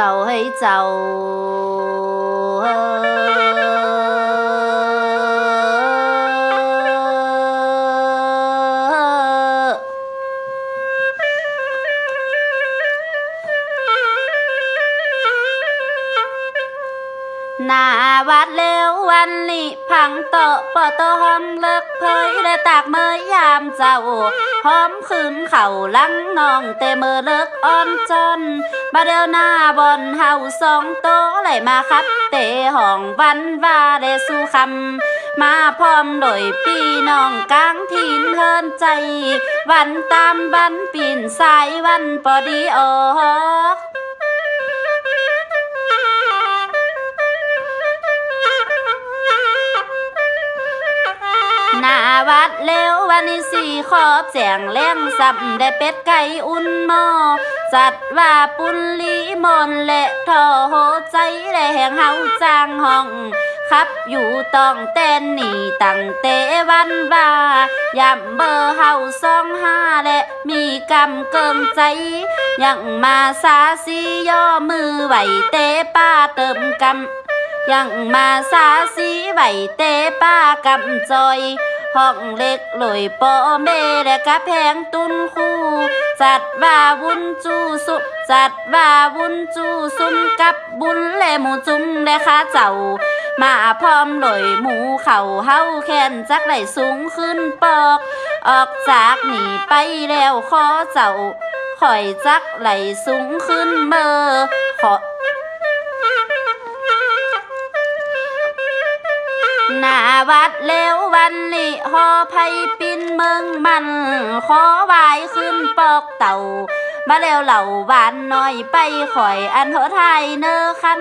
จ้าในนี้พังโตะปอโตหอมเลิกเพยและตากเมยยามเจ้าหอมขืนเข่าลังน้องเตเมอเลิกอ่อนจนมาเดียวหน้าบอนเฮาสองโตไหลมาครับ เตะห้องวันว่าได้สู้คำมาพร้อมโดยพี่น้องกลางทินเฮินใจ วันตามวันปีนสายวันปอดีออกาวัดเร็ววันนี้สี่ขอบแสงแรงสับได้เป็ดไก่อุ่นหม้อจัดว่าปุนลีมอนและทอโหใจและแห่งเฮาจางห้องขับอยู่ต้องเต้นหนีตั้งเตวันว่ายำเบอร์เฮาสองห้าและมีกำเกิงใจยังมาสาสีย่อมือไหวเตป้าเติมกำยังมาสาสีไหวเตป้ากำจอย ห้องเล็กลอยปอเมและกะแพงตุนคู่จัดว่าวุนจูสุจัดว่าวุนจูซุมกับบุญและหมูจุ้มและข้าเจ้า มาพร้อมลอยหมูเข่าเฮาแขนจักไหลสูงขึ้นปอก ออกจากหนีไปแล้วขอเจ้าข่อยจักไหลสูงขึ้นเมอขอ หน้าวัดเร็ววันนี้หอไพปินเมืองมัน ขอวายขึ้นปอกเต่า มาแล้วเหล่าหวานน้อยไปข่อยอันโหไทยเนอคัน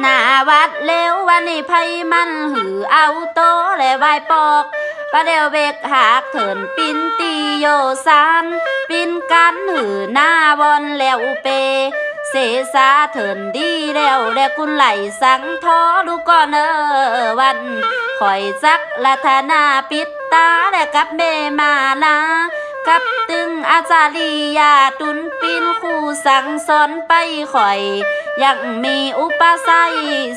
หน้าวัดเร็ววันนี้ไพมันหือเอาโตและวายปอก ประเดวเบกหากเถินปินตีโยซานปินกันหือหน้าบอนแล้วเป เสสาเถินดีแล้วและกุนไหลสังทอดูก่อนเออวันคอยจักลัทนาปิดตาและกับเมมาลา กับตึงอาจารียาตุนปินคู่สั่งสอนไปข่อย ยังมีอุปสรรค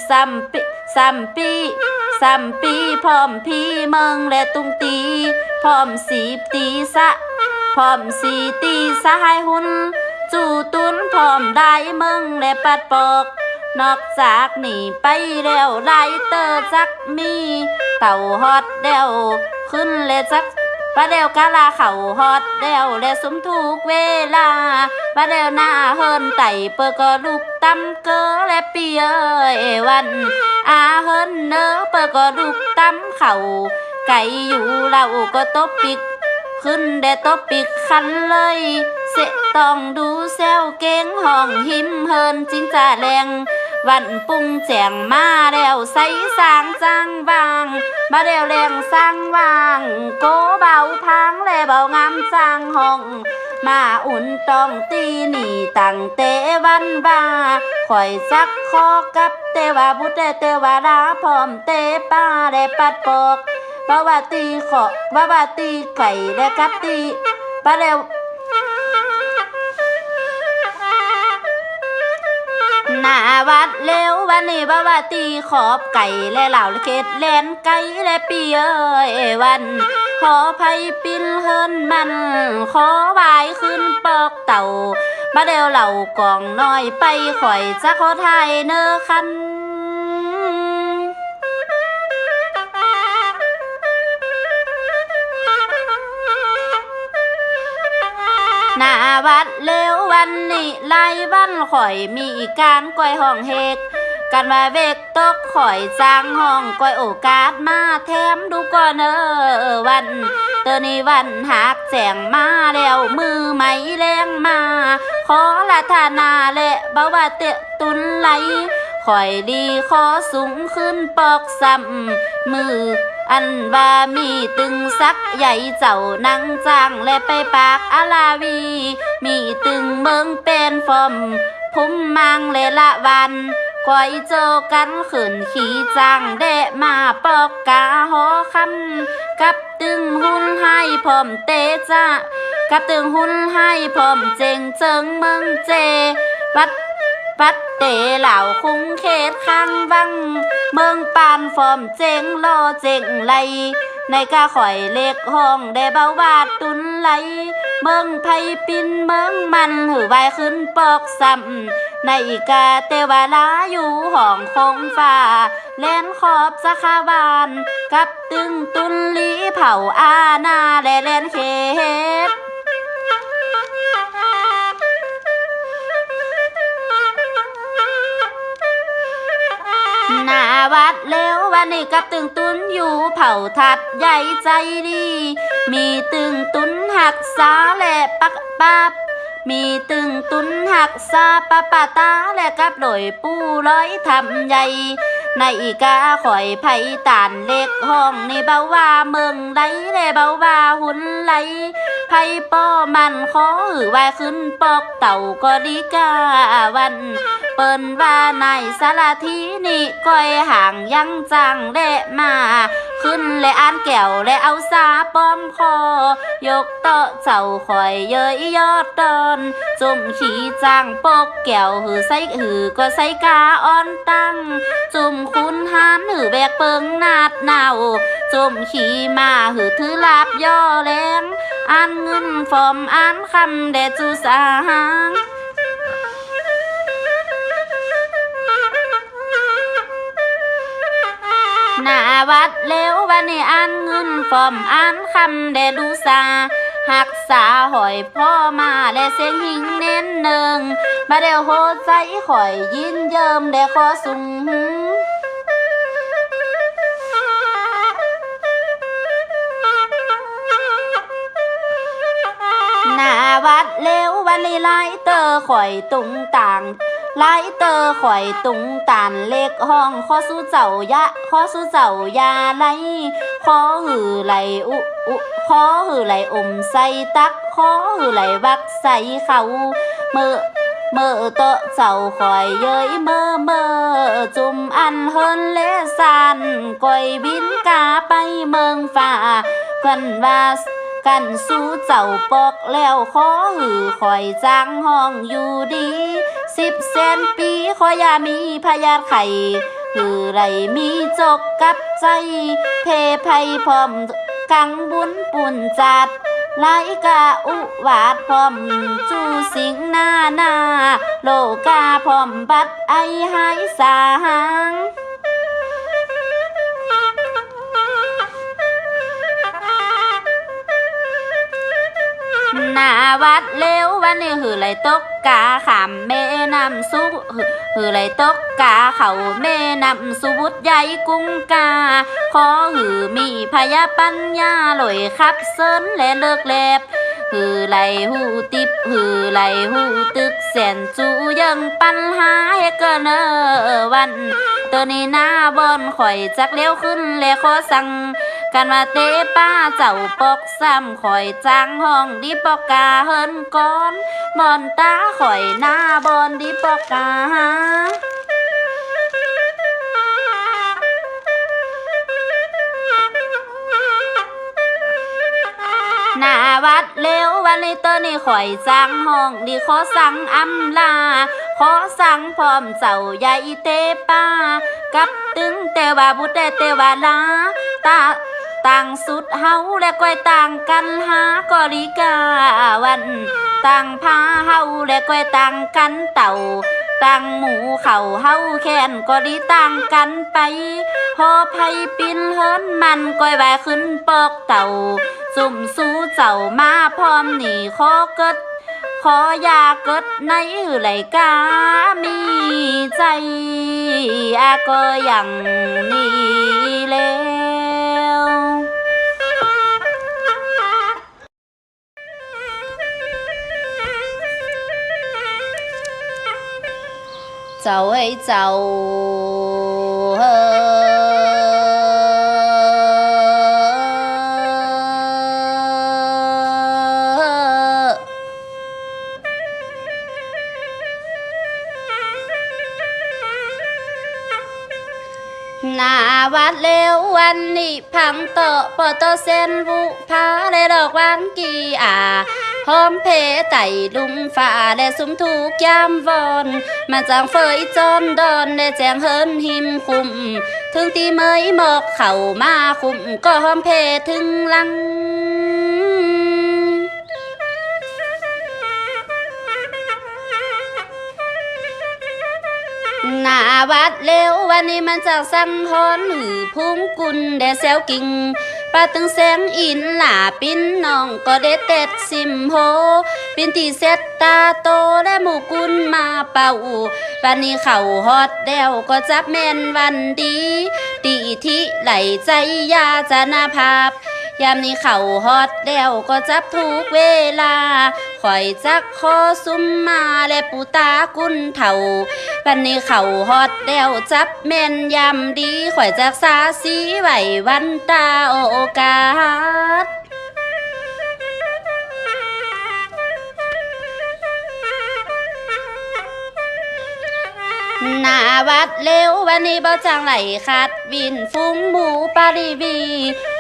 สัมปิสัมปีสัมปีพร้อมพี่เมืองและตุงตีพร้อมสีตีสะพร้อมสีตีสหายหุนจู่ตุนพร้อมได้เมืองและปัดปอกนอกจากหนีไปแล้วไลายเตอร์จักมี เต่าฮอดเดวขึ้นและจัก ปลาเดวกะลาเข่าฮอดเดวและสมทุกเวลาปลาเดวหน้าเฮินไตเปิดก็ลูกตำเกอและเปียเอวัน อาเฮินเนอเปิดก็ลูกตำเข่าไก่อยู่เราก็ตบปิก ขึ้นได้ตบปิกคันเลยเสต้องดูแซวเก่งห้องหิมเฮินจิงจ่าแรง วันปุงแจงมาแล้วใส่สางจังวางมาแล้วแรงสร้างวางโกเบาพังและเบางามสร้างห้อง มาอุ่นต้องตีหนีตั้งเตวันว่าข่อยจักคอกับเตวาบุตรเตวาราพร้อมเตป้าและปัดปอกบาวาตีขอบาวาตีไก่และกับตีปะเร็ว หน้าวัดเร็ววันนี้บ่าวาตีขอบไก่และเหล่าและเกตแลนไก่และปีเอ้ยวัน ขอไผปินเฮินมัน ขอวายขึ้นปอกเต่ามาเดวเหล่ากองน้อยไปข่อยจะขอไทยเนื้อคัน วัดเร็ววันนี้ไล่วันข่อยมีการก้อยห้องเฮกกันว่าเวกตกข่อยจางห้องก้อยโอกาสมาแถมดูก่อนเออวันเตอนี้วันหักแจงมาแล้วมือไม่แรงมา ขอละทานาและเบาว่าเตะตุนไหลข่อยดีขอสูงขึ้นปอกซ้ำมือ อันว่ามีตึงซักใหญ่เจ้านังจางและไปปากอาลาวี มีตึงเมืองเป็นฟอมพุ่มมังเลละวันคอยเจอกันขืนขี่จางเดะมาปอกกาหอคำกับตึงหุ่นให้พร้อมเตจะกับตึงหุ่นให้พร้อมเจงเจิงเมืองเจวัด ปัดเตเหล่าคุ้งเขตข้างวัง เมืองปานฟอมเจงรอเจงไลในกาข่อยเล็กห้องได้เบาบาดตุนไหล เมืองไพปินเมืองมันหือไวขึ้นปอกซ้ำในกาเตวาลาอยู่ห้องคงฟ้าแล่นขอบสะคาวาน กับตึงตุนลีเผาอาณาและแล่นเขต หน้าวัดเล้ววันนี้กับตึงตุนอยู่เผาทัดใหญ่ใจดี มีตึงตุนหักษาและปักปับมีตึงตุนหักสาปะปะตาและกับโดยปูร้อยทำใหญ่ ในอีกาข่อยไผ่ตานเล็กห้อง เบาว่าเมืองไหลและเบาว่าหุ่นไหลไพ่ป้อมันขอือว่าขึ้นปอกเต่าก็ดีกาวันเปิ้นว่าในสารทีนี่ก้อยห่างยังจังเละมา ขึ้นและอ่านแก้วและเอาสาป้อมคอยกโต๊ะเจ้าข่อยเยยยอดตอนจุ่มขี้จางปกแก้วหือใส่หือก็ใส่กาอ่อนตั้งจุ่มคุณหานหือแบกเปิงนาดเนาจุ่มขี่มาหือถือลาบย่อแรงอ่านเงินฟอมอ่านคำแดจูสาง หน้าวัดเล้ววันนี้อ่านเงินฟอมอ่านคำแดดูซาหักษาหอยพ่อมาและเสียงหิงเน้นหนึ่งมาเดียวโหดใจข่อยยินเยิมแดขอสุงหน้าวัดเลี้ยววันลีไลเตอร์ข่อยตุงต่าง ไลเตอข่อยตุงตานเล็กห้องขอสู้เจ้ายะขอสู้เจ้ายาไลขอหือไหลอุอุขอหือไหลอมใส่ตักขอหือไหลบักใส่เขาเมื่อเมื่อโตเจ้าข่อยเย้ยเมื่อเมื่อจุ่มอันเฮินเลสานก้อยบินกาไปเมืองฟ้ากันว่า กันสู้เจ้าปอกแล้วขอหือคอยจ้างห้องอยู่ดี สิบเซนปีขอยามีพยาไข่หือไรมีจกกับใจ เพภัยพร้อมกังบุญปุ่นจัดไลกาอุวาดพร้อมจูสิงหน้าหน้า โลกาพร้อมบัดไอหายสาง วัดเลี้ยววันนี้หือไหลตกกาขามแม่น้ำสุหือหือไหลตกกาเขาแม่น้ำสุบุตรใหญ่กุ้งกา ขอหือมีพยาปัญญาลอยขับเซินและเลิกแลบหือไหลหูติบหือไหลหูตึกแสนจูยังปัญหาเฮกเนอวันตัวนี้หน้าบอนข่อยจักเลี้ยวขึ้นและขอสั่ง กันว่าเตป้าเจ้าปอกซ้ำข่อยจ้างห้องดิปอกกาเฮินก้อนมอนตาข่อยหน้าบอนดิปอกกาหน้าวัดเลี้ยววันนี้ตัวนี้ข่อยจ้างห้องดีขอสั่งอำลา ขอสั่งพร้อมเจ้าใหญ่เตป้า กับตึงเตว่าบุตรเตว่าลาตา ต่างสุดเฮาและก้อยต่างกันหาก็ดีกาวันต่างพาเฮาและก้อยต่างกันเต่าต่างหมูเข่าเฮาแค้นก็ดีต่างกันไปพอไผปินเฮินมันก้อยแวขึ้นปอกเต่าจุ่มสู้เจ้ามาพร้อมหนีขอเกิด ขออย่าเกิดในหือไหลกา มีใจอาก็อย่างนี้แล้วเจ้าเอ้ย เจ้าเวันนี้พังโตปอโตเซนวุพาได้ดอกวันกีอาหอมเพไต่ลุมฝ่าได้สุมถูกยามวอนมาจางเฟยจอนดอนได้แจงเฮินหิมคุม ถึงตีเมยหมอกเข่ามาคุมก็หอมเพถึงลัง หน้าวัดเร็ววันนี้มันจากสังฮอนหือพุ่งกุนแดเซลกิ่งปาตึงแสงอินหลาปิ้นน้องก็ได้เต็ดซิมโฮปินตีเซตตาโตและหมูกุนมาเป่าวันนี้เข่าฮอดเดวก็จับแม่นวันดีตีที่ไหลใจยาจานาภาพ ยามนี้เข่าฮอดเดวก็จับทุกเวลาข่อยจักคอซุมมาและปูตากุนเท่าวันนี้เข่าฮอดเดวจับแม่นยำดีข่อยจากสาสีไหววันตาโอกาสหน้าวัดเร็ววันนี้เบ่จางไหลขาดวินฟุ้งหมูปารีวี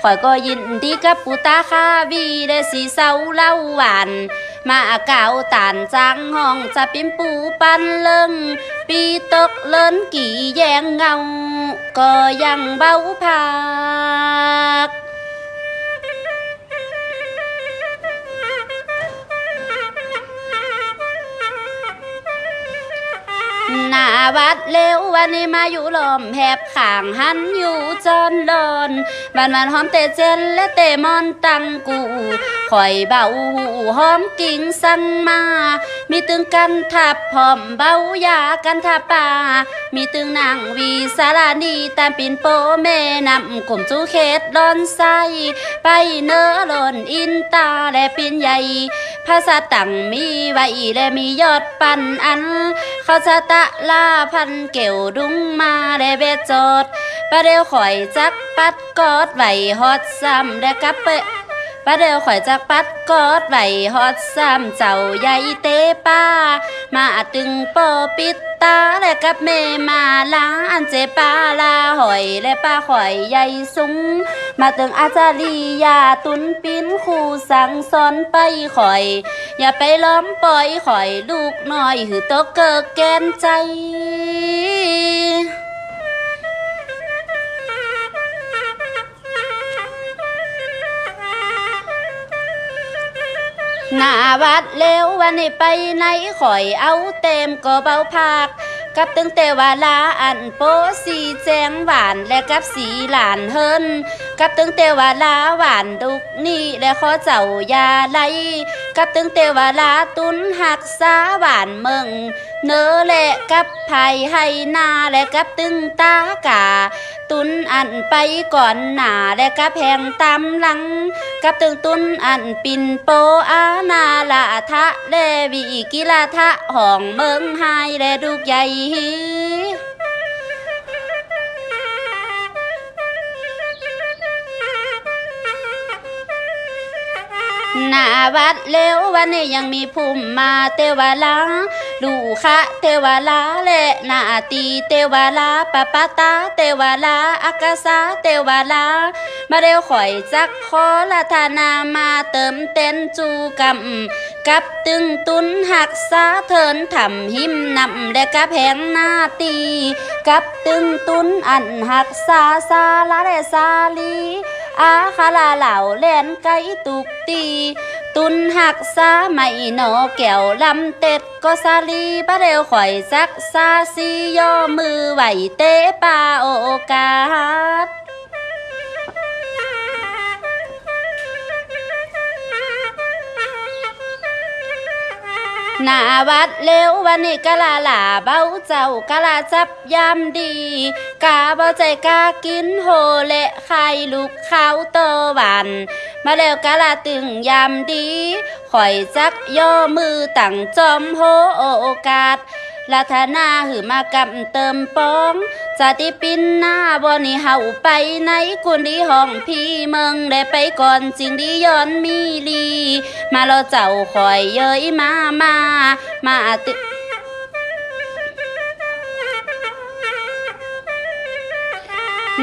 ข่อยก็ยินดีกับปูตาคาวีได้สีเศร้าเล่าหวานมาเก่า วัดเร็ววันนี้มาอยู่ลมแหบข่างหันอยู่จอนลอนบันวันหอมเตเจนและเตมอนตังกูข่อยเบาหูหอมกิ่งสั่งมา มีตึงกันทับพร้อมเบายากันทับป่า มีตึงนางวีสารานีตามปินโปแม่นำกลมจูเขตดอนไซไปเนื้อหล่นอินตาและปินใหญ่ ภาษาต่างมีไว้และมียอดปันอันเขาชะตะลาพันเกี่ยวดุงมาได้เบจดประเดี๋ยวข่อยจักปัดกอดไหวฮอดซ้ำได้กลับเป ประเดี๋ยวข่อยจักปัดกอดไหวฮอดซ้ำเจ้าใหญ่เตป้า มาตึงโปอปิดตาและกับเมมาลาอันเจปาลาหอยและป้าข่อยใหญ่สูงมาตึงอาจารียาตุนปิ้นคู่สั่งสอนไปข่อย อย่าไปล้อมปล่อยข่อยลูกน้อยหือโตเกิกแกนใจ หน้าวัดเร็ววันนี้ไปไหนข่อยเอาเต็มก็เบาภาคกับตึงเตวาลาอันโปสีแจงหวานและกับสีหลานเฮินกับตึงเตวาลาหวานดุกนี่และขอเจ้ายาไล กับตึงเตวาลาตุนหักษาหวานเมืองเนอและกับไผ่ให้นาและกับตึงตากา ตุนอันไปก่อนหนาและกับแพงตามหลัง กับตึงตุนอันปินโปอานาละทะเลวีกิลาทะห้องเมืองไฮและดุกใหญ่ หน้าวัดเร็ววันนี้ยังมีภูมิมาเทวาลาลูคะเทวาลาและนาตีเทวาลาปะปะตาเทวาลาอากาสาเทวาลา มาเร็วข่อยจักขอละธนามาเติมเต้นจูกำกับตึงตุนหักษาเถินทำหิมนำและกับแพงนาตีกับตึงตุนอันหักษาซาลาและซาลี อาคาลาเหล่าเล่นไก่ตุกตี ตุนหักซาไม่หนอแก้วลำเต็ดก็ซาลีบะเร็วข่อยซักซาซีย่อมือไหวเตปาโอกาส หน้าวัดเร็ววันนี้กะลาหลาเบาเจ้ากะลาจับยามดี กาเบาใจกากินโหเละไข่ลูกข้าวโตวัน มาแล้วกะลาตึงยามดีข่อยจักย่อมือตั้งจอมโหโอกาส ลาธนาหือมากำเติมปองจติปินหน้าบ่นี่เฮาไปไหนกุนดีห้องพี่เมืองได้ไปก่อนจริงดีย้อนมีลี มาเราเจ้าคอยเย้ยมามามาติ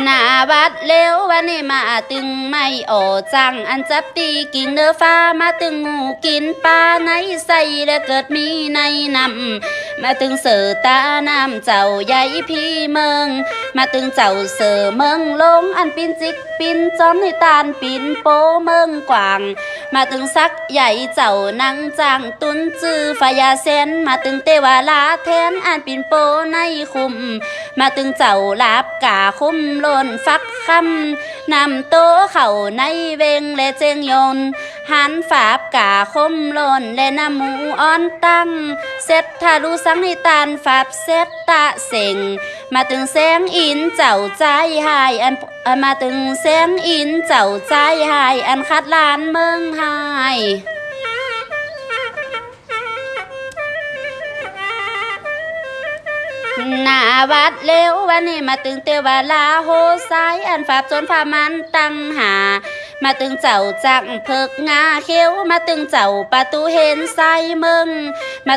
หน้าวัดเร็ววันนี้มาตึงไม่โอจัง อันจับตีกิ่งเนื้อฟ้ามาตึงงูกินปลาในใส่และเกิดมีในนำ มาตึงเสือตาน้ำเจ้าใหญ่พี่เมืองมาตึงเจ้าเสือเมืองลงอันปินจิกปินจอมในตาลปินโปเมืองกว่าง มาตึงซักใหญ่เจ้านังจางตุนจือฟายาเซนมาตึงเตวาลาแทนอันปินโปในคุม มาตึงเจ้าลาบกาคุ้มลนฟักคำนำโตเข่าในเวงและเจงยน หันฝาบกาคมโลนและน้ำหมูอ่อนตั้ง เซตทารูสังนิตานฝาบเซตตะเสงมาตึงแสงอินเจ้าใจหายอันมาตึงแสงอินเจ้าใจหายอันคัดลานเมืองหายหน้าวัดเร็ววันนี้มาตึงเตวาลาโฮสายอันฝาบจนฝามันตั้งหา มาตึงเจ้าจังเพิกงาเขียวมาตึงเจ้าประตูเห็นใสเมืองมา